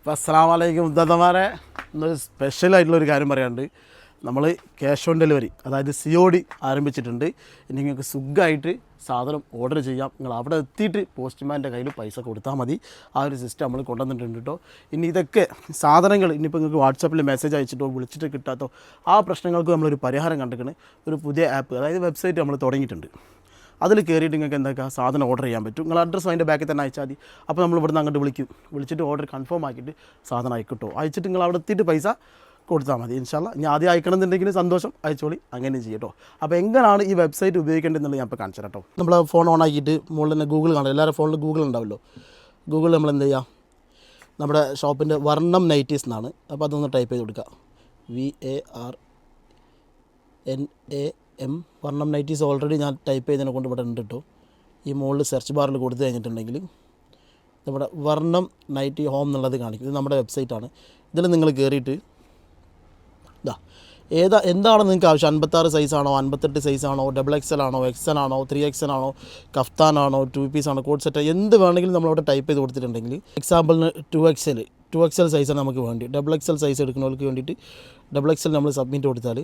അപ്പോൾ അസ്സാം വലൈക്കും ഉദ്ദത്തമാരെ ഇന്നൊരു സ്പെഷ്യലായിട്ടുള്ളൊരു കാര്യം പറയാനുണ്ട്. നമ്മൾ ക്യാഷ് ഓൺ ഡെലിവറി അതായത് സി ഒ ഡി ആരംഭിച്ചിട്ടുണ്ട്. ഇനി നിങ്ങൾക്ക് സുഖമായിട്ട് സാധനം ഓർഡർ ചെയ്യാം. നിങ്ങൾ അവിടെ എത്തിയിട്ട് പോസ്റ്റ്മാന്റെ കയ്യിൽ പൈസ കൊടുത്താൽ മതി. ആ ഒരു സിസ്റ്റം നമ്മൾ കൊണ്ടുവന്നിട്ടുണ്ട് കേട്ടോ ഇനി ഇതൊക്കെ സാധനങ്ങൾ ഇനിയിപ്പോൾ നിങ്ങൾക്ക് വാട്സപ്പിൽ മെസ്സേജ് അയച്ചിട്ടോ വിളിച്ചിട്ട് കിട്ടാത്തോ ആ പ്രശ്നങ്ങൾക്ക് നമ്മളൊരു പരിഹാരം കണ്ടെക്കണ് ഒരു പുതിയ ആപ്പ് അതായത് വെബ്സൈറ്റ് നമ്മൾ തുടങ്ങിയിട്ടുണ്ട്. അതിൽ കയറിയിട്ട് നിങ്ങൾക്ക് എന്തൊക്കെ സാധനം ഓർഡർ ചെയ്യാൻ പറ്റും. നിങ്ങൾ അഡ്രസ്സ് അതിന്റെ ബാക്കിൽ തന്നെ അയച്ചാൽ മതി. അപ്പോൾ നമ്മൾ ഇവിടുന്ന് അങ്ങോട്ട് വിളിക്കും. വിളിച്ചിട്ട് ഓർഡർ കൺഫേം ആക്കിയിട്ട് സാധനം അയക്കിട്ടോ അയച്ചിട്ട് നിങ്ങൾ അവിടെ എത്തിയിട്ട് പൈസ കൊടുത്താൽ മതി. ഇൻഷാല്ല ഞാൻ ആദ്യം അയക്കണമെന്നുണ്ടെങ്കിൽ സന്തോഷം. അയച്ചോളി. അങ്ങനെ ചെയ്യട്ടോ അപ്പോൾ എങ്ങനെയാണ് ഈ വെബ്സൈറ്റ് ഉപയോഗിക്കേണ്ടതെന്നുള്ളത് ഞാൻ ഇപ്പോൾ കാണിച്ചു കേട്ടോ നമ്മൾ ഫോൺ ഓൺ ആക്കിയിട്ട് മുകളിൽ തന്നെ ഗൂഗിൾ കാണാം. എല്ലാവരുടെ ഫോണിൽ ഗൂഗിൾ ഉണ്ടാവുമല്ലോ ഗൂഗിൾ നമ്മൾ എന്ത് ചെയ്യുക നമ്മുടെ ഷോപ്പിന്റെ വർണം നൈറ്റീസ് എന്നാണ്. അപ്പോൾ അതൊന്ന് ടൈപ്പ് ചെയ്ത് കൊടുക്കുക V A R N A M one M nineties already ഞാൻ ടൈപ്പ് ചെയ്തതിനെ കൊണ്ട് ഇവിടെ ഉണ്ട് കേട്ടോ ഈ മുകളിൽ സെർച്ച് ബാറിൽ കൊടുത്തു കഴിഞ്ഞിട്ടുണ്ടെങ്കിൽ നമ്മുടെ വർണം നൈറ്റി ഹോം എന്നുള്ളത് കാണിക്കും. ഇത് നമ്മുടെ വെബ്സൈറ്റാണ് ഇതിൽ നിങ്ങൾ കയറിയിട്ട് ഇതാ ഏതാ എന്താണ് നിങ്ങൾക്ക് ആവശ്യം? അൻപത്താറ് സൈസാണോ അൻപത്തെട്ട് സൈസാണോ ഡബിൾ എക്സൽ ആണോ എക്സൽ ആണോ ത്രീ എക്സൽ ആണോ കഫ്താനാണോ ടു പീസ് ആണോ കോഡ് സെറ്റ് എന്ത് വേണമെങ്കിലും നമ്മളവിടെ ടൈപ്പ് ചെയ്ത് കൊടുത്തിട്ടുണ്ടെങ്കിൽ എക്സാമ്പിളിന് ടു എക്സൽ ടു എക്സൽ സൈസാണ് നമുക്ക് വേണ്ടി. ഡബിൾ എക്സൽ സൈസ് എടുക്കുന്നവർക്ക് വേണ്ടിയിട്ട് ഡബിൾ എക്സൽ നമ്മൾ സബ്മിറ്റ് കൊടുത്താൽ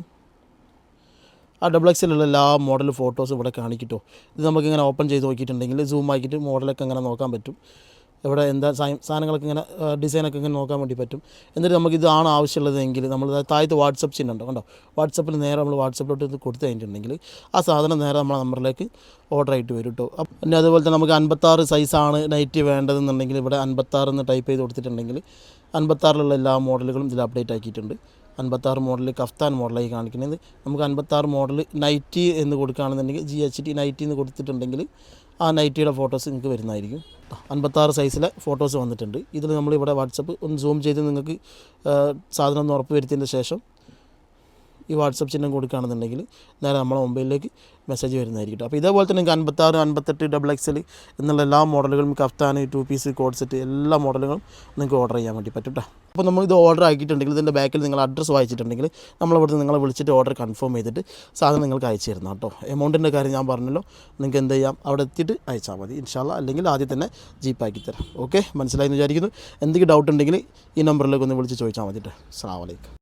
ആ ഡബിൾ എക്സിലുള്ള എല്ലാ മോഡൽ ഫോട്ടോസും ഇവിടെ കാണിക്കിട്ടോ. ഇത് നമുക്കിങ്ങനെ ഓപ്പൺ ചെയ്ത് നോക്കിയിട്ടുണ്ടെങ്കിൽ സൂം ആക്കിയിട്ട് മോഡലൊക്കെ അങ്ങനെ നോക്കാൻ പറ്റും. ഇവിടെ എന്താ സാധനങ്ങളൊക്കെ ഇങ്ങനെ ഡിസൈനൊക്കെ ഇങ്ങനെ നോക്കാൻ വേണ്ടി പറ്റും. എന്നിട്ട് നമുക്ക് ഇതാണ് ആവശ്യമുള്ളതെങ്കിൽ നമ്മൾ താഴത്ത് വാട്സപ്പ് ചിഹ്നം കണ്ടോ? വാട്സപ്പിൽ നേരെ നമ്മൾ വാട്സപ്പിലോട്ട് കൊടുത്തു കഴിഞ്ഞിട്ടുണ്ടെങ്കിൽ ആ സാധനം നേരെ നമ്മളെ നമ്പറിലേക്ക് ഓർഡർ ആയിട്ട് വരും കേട്ടോ പിന്നെ അതുപോലെ തന്നെ നമുക്ക് അൻപത്താറ് സൈസാണ് നൈറ്റ് വേണ്ടതെന്നുണ്ടെങ്കിൽ ഇവിടെ അൻപത്താറ് എന്ന് ടൈപ്പ് ചെയ്ത് കൊടുത്തിട്ടുണ്ടെങ്കിൽ അൻപത്താറിലുള്ള എല്ലാ മോഡലുകളും ഇതിൽ അപ്ഡേറ്റ് ആക്കിയിട്ടുണ്ട്. അൻപത്താറ് മോഡൽ കഫ്താൻ മോഡലായി കാണിക്കുന്നത്. നമുക്ക് അൻപത്താറ് മോഡൽ നൈറ്റി എന്ന് കൊടുക്കുകയാണെന്നുണ്ടെങ്കിൽ ജി എച്ച് ടി നൈറ്റി എന്ന് കൊടുത്തിട്ടുണ്ടെങ്കിൽ ആ നൈറ്റിയുടെ ഫോട്ടോസ് നിങ്ങൾക്ക് വരുന്നതായിരിക്കും. അൻപത്താറ് സൈസിലെ ഫോട്ടോസ് വന്നിട്ടുണ്ട്. ഇതിൽ നമ്മളിവിടെ വാട്സപ്പ് ഒന്ന് സൂം ചെയ്ത് നിങ്ങൾക്ക് സാധനം ഒന്ന് ഉറപ്പ് വരുത്തിയതിന്റെ ശേഷം ഈ വാട്സപ്പ് ചിഹ്നം കൊടുക്കുകയാണെന്നുണ്ടെങ്കിൽ നേരെ നമ്മളെ മൊബൈലിലേക്ക് മെസ്സേജ് വരുന്നതായിരിക്കും അപ്പോൾ ഇതേപോലെ തന്നെ നിങ്ങൾക്ക് അൻപത്താറ് അൻപത്തെട്ട് ഡബിൾ എക്സൽ എന്നുള്ള എല്ലാ മോഡലുകളും kaftan two piece coord set എല്ലാ മോഡലുകളും നിങ്ങൾക്ക് ഓർഡർ ചെയ്യാൻ വേണ്ടി പറ്റും കേട്ടോ. അപ്പോൾ നമ്മൾ ഇത് ഓർഡർ ആക്കിയിട്ടുണ്ടെങ്കിൽ ഇതിന്റെ ബാക്കിൽ നിങ്ങൾ അഡ്രസ്സ് വായിച്ചിട്ടുണ്ടെങ്കിൽ നമ്മളിവിടുന്ന് നിങ്ങളെ വിളിച്ചിട്ട് ഓർഡർ കൺഫേം ചെയ്തിട്ട് സാധനം നിങ്ങൾക്ക് അയച്ചു തരുന്ന കേട്ടോ. എമൗണ്ടിന്റെ കാര്യം ഞാൻ പറഞ്ഞല്ലോ. നിങ്ങൾക്ക് എന്ത് ചെയ്യാം? അവിടെ എത്തിയിട്ട് അയച്ചാൽ മതി. ഇൻഷാല്ല അല്ലെങ്കിൽ ആദ്യം തന്നെ ജീപ്പ് ആക്കി തരാം. ഓക്കെ മനസ്സിലായി എന്ന് വിചാരിക്കുന്നു. എന്തെങ്കിലും ഡൗട്ട് ഉണ്ടെങ്കിൽ ഈ നമ്പറിലേക്ക് ഒന്ന് വിളിച്ച് ചോദിച്ചാൽ മതി കേട്ടോ. വലൈക്കും